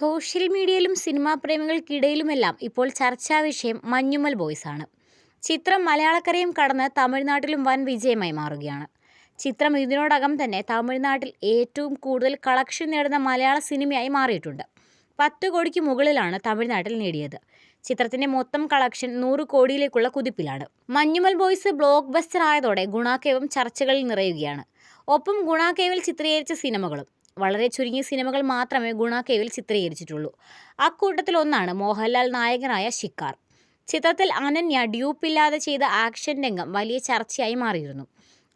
Social മീഡിയയിലും cinema പ്രേമികൾക്കിടയിലുമെല്ലാം ഇപ്പോൾ ചർച്ചാ വിഷയം മഞ്ഞുമൽ ബോയ്സ് ആണ്. ചിത്രം മലയാളക്കരയും കടന്ന് തമിഴ്നാട്ടിലും വൻ വിജയമായി മാറുകയാണ്. ചിത്രം ഇതിനോടകം തന്നെ തമിഴ്നാട്ടിൽ ഏറ്റവും കൂടുതൽ കളക്ഷൻ നേടുന്ന മലയാള സിനിമയായി മാറിയിട്ടുണ്ട്. പത്ത് കോടിക്ക് മുകളിലാണ് തമിഴ്നാട്ടിൽ നേടിയത്. ചിത്രത്തിന്റെ മൊത്തം കളക്ഷൻ നൂറ് കോടിയിലേക്കുള്ള കുതിപ്പിലാണ്. മഞ്ഞുമൽ ബോയ്സ് ബ്ലോക്ക് ബസ്റ്റർ ആയതോടെ ഗുണാക്കേവും ചർച്ചകളിൽ നിറയുകയാണ്. ഒപ്പം ഗുണാക്കേവിൽ ചിത്രീകരിച്ച സിനിമകളും വളരെ ചുരുങ്ങിയ സിനിമകൾ മാത്രമേ ഗുണ കേവിൽ ചിത്രീകരിച്ചിട്ടുള്ളൂ. അക്കൂട്ടത്തിൽ ഒന്നാണ് മോഹൻലാൽ നായകനായ ഷിക്കാർ ചിത്രത്തിൽ അനന്യ ഡ്യൂപ്പില്ലാതെ ചെയ്ത ആക്ഷൻ രംഗം വലിയ ചർച്ചയായി മാറിയിരുന്നു.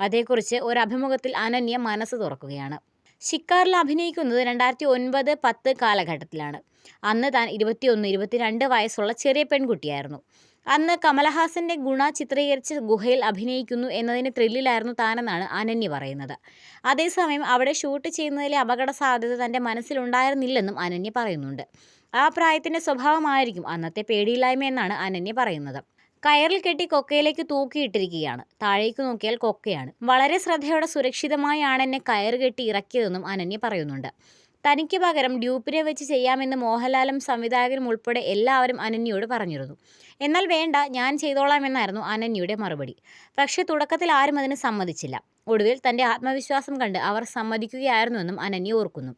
അതേക്കുറിച്ച് ഒരു അഭിമുഖത്തിൽ അനന്യ മനസ്സ് തുറക്കുകയാണ്. ഷിക്കാറിൽ അഭിനയിക്കുന്നത് രണ്ടായിരത്തി ഒൻപത് പത്ത് കാലഘട്ടത്തിലാണ്. അന്ന് താൻ ഇരുപത്തിയൊന്ന് ഇരുപത്തിരണ്ട് വയസ്സുള്ള ചെറിയ പെൺകുട്ടിയായിരുന്നു. അന്ന് കമലഹാസന്റെ ഗുണ ചിത്രീകരിച്ച് ഗുഹയിൽ അഭിനയിക്കുന്നു എന്നതിന് ത്രില്ലിലായിരുന്നു താനെന്നാണ് അനന്യ പറയുന്നത്. അതേസമയം അവിടെ ഷൂട്ട് ചെയ്യുന്നതിലെ അപകട സാധ്യത തന്റെ മനസ്സിലുണ്ടായിരുന്നില്ലെന്നും അനന്യ പറയുന്നുണ്ട്. ആ പ്രായത്തിന്റെ സ്വഭാവമായിരിക്കും അന്നത്തെ പേടിയില്ലായ്മ എന്നാണ് അനന്യ പറയുന്നത്. കയറിൽ കെട്ടി കൊക്കയിലേക്ക് തൂക്കിയിട്ടിരിക്കുകയാണ്. താഴേക്ക് നോക്കിയാൽ കൊക്കയാണ്. വളരെ ശ്രദ്ധയോടെ സുരക്ഷിതമായാണ് എന്നെ കയറ് കെട്ടി ഇറക്കിയതെന്നും അനന്യ പറയുന്നുണ്ട്. തനിക്ക് പകരം ഡ്യൂപ്പിനെ വെച്ച് ചെയ്യാമെന്ന് മോഹൻലാലും സംവിധായകനും ഉൾപ്പെടെ എല്ലാവരും അനന്യയോട് പറഞ്ഞിരുന്നു. എന്നാൽ വേണ്ട ഞാൻ ചെയ്തോളാമെന്നായിരുന്നു അനന്യയുടെ മറുപടി. പക്ഷേ തുടക്കത്തിൽ ആരും അതിന് സമ്മതിച്ചില്ല. ഒടുവിൽ തന്റെ ആത്മവിശ്വാസം കണ്ട് അവർ സമ്മതിക്കുകയായിരുന്നുവെന്നും അനന്യ ഓർക്കുന്നു.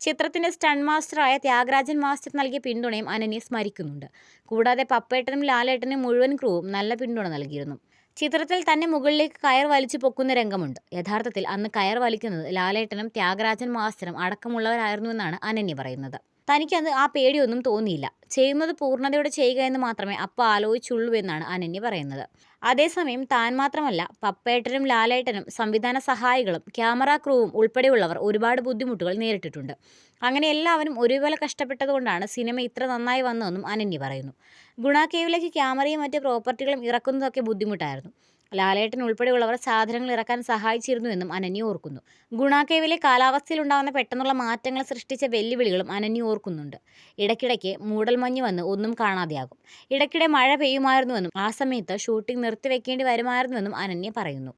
ചിത്രത്തിന്റെ സ്റ്റൺ മാസ്റ്ററായ ത്യാഗരാജൻ മാസ്റ്റർ നൽകിയ പിന്തുണയും അനന്യ സ്മരിക്കുന്നുണ്ട്. കൂടാതെ പപ്പേട്ടനും ലാലേട്ടനും മുഴുവൻ ക്രൂവും നല്ല പിന്തുണ നൽകിയിരുന്നു. ചിത്രത്തിൽ തന്നെ മുകളിലേക്ക് കയർ വലിച്ചു പൊക്കുന്ന രംഗമുണ്ട്. യഥാർത്ഥത്തിൽ അന്ന് കയർ വലിക്കുന്നത് ലാലേട്ടനും ത്യാഗരാജൻ മാസ്റ്ററും അടക്കമുള്ളവരായിരുന്നുവെന്നാണ് അനന്യ പറയുന്നത്. തനിക്കത് ആ പേടിയൊന്നും തോന്നിയില്ല. ചെയ്യുന്നത് പൂർണതയോടെ ചെയ്യുക എന്ന് മാത്രമേ അപ്പ ആലോചിച്ചുള്ളൂ എന്നാണ് അനന്യ പറയുന്നത്. അതേസമയം താൻ മാത്രമല്ല പപ്പേട്ടനും ലാലേട്ടനും സംവിധാന സഹായികളും ക്യാമറ ക്രൂവും ഉൾപ്പെടെയുള്ളവർ ഒരുപാട് ബുദ്ധിമുട്ടുകൾ നേരിട്ടിട്ടുണ്ട്. അങ്ങനെ എല്ലാവരും ഒരുപോലെ കഷ്ടപ്പെട്ടതുകൊണ്ടാണ് സിനിമ ഇത്ര നന്നായി വന്നതെന്നും അനന്യ പറയുന്നു. ഗുണ കേവിലേക്ക് ക്യാമറയും മറ്റ് പ്രോപ്പർട്ടികളും ഇറക്കുന്നതൊക്കെ ബുദ്ധിമുട്ടായിരുന്നു. ലാലേട്ടൻ ഉൾപ്പെടെയുള്ളവർ സാധനങ്ങൾ ഇറക്കാൻ സഹായിച്ചിരുന്നു എന്നും അനന്യ ഓർക്കുന്നു. ഗുണാക്കേവിലെ കാലാവസ്ഥയിലുണ്ടാകുന്ന പെട്ടെന്നുള്ള മാറ്റങ്ങൾ സൃഷ്ടിച്ച വെല്ലുവിളികളും അനന്യ ഓർക്കുന്നുണ്ട്. ഇടയ്ക്കിടയ്ക്ക് മൂടൽമഞ്ഞ് വന്ന് ഒന്നും കാണാതെയാകും. ഇടയ്ക്കിടെ മഴ പെയ്യുമായിരുന്നുവെന്നും ആ സമയത്ത് ഷൂട്ടിംഗ് നിർത്തിവെക്കേണ്ടി വരുമായിരുന്നുവെന്നും അനന്യ പറയുന്നു.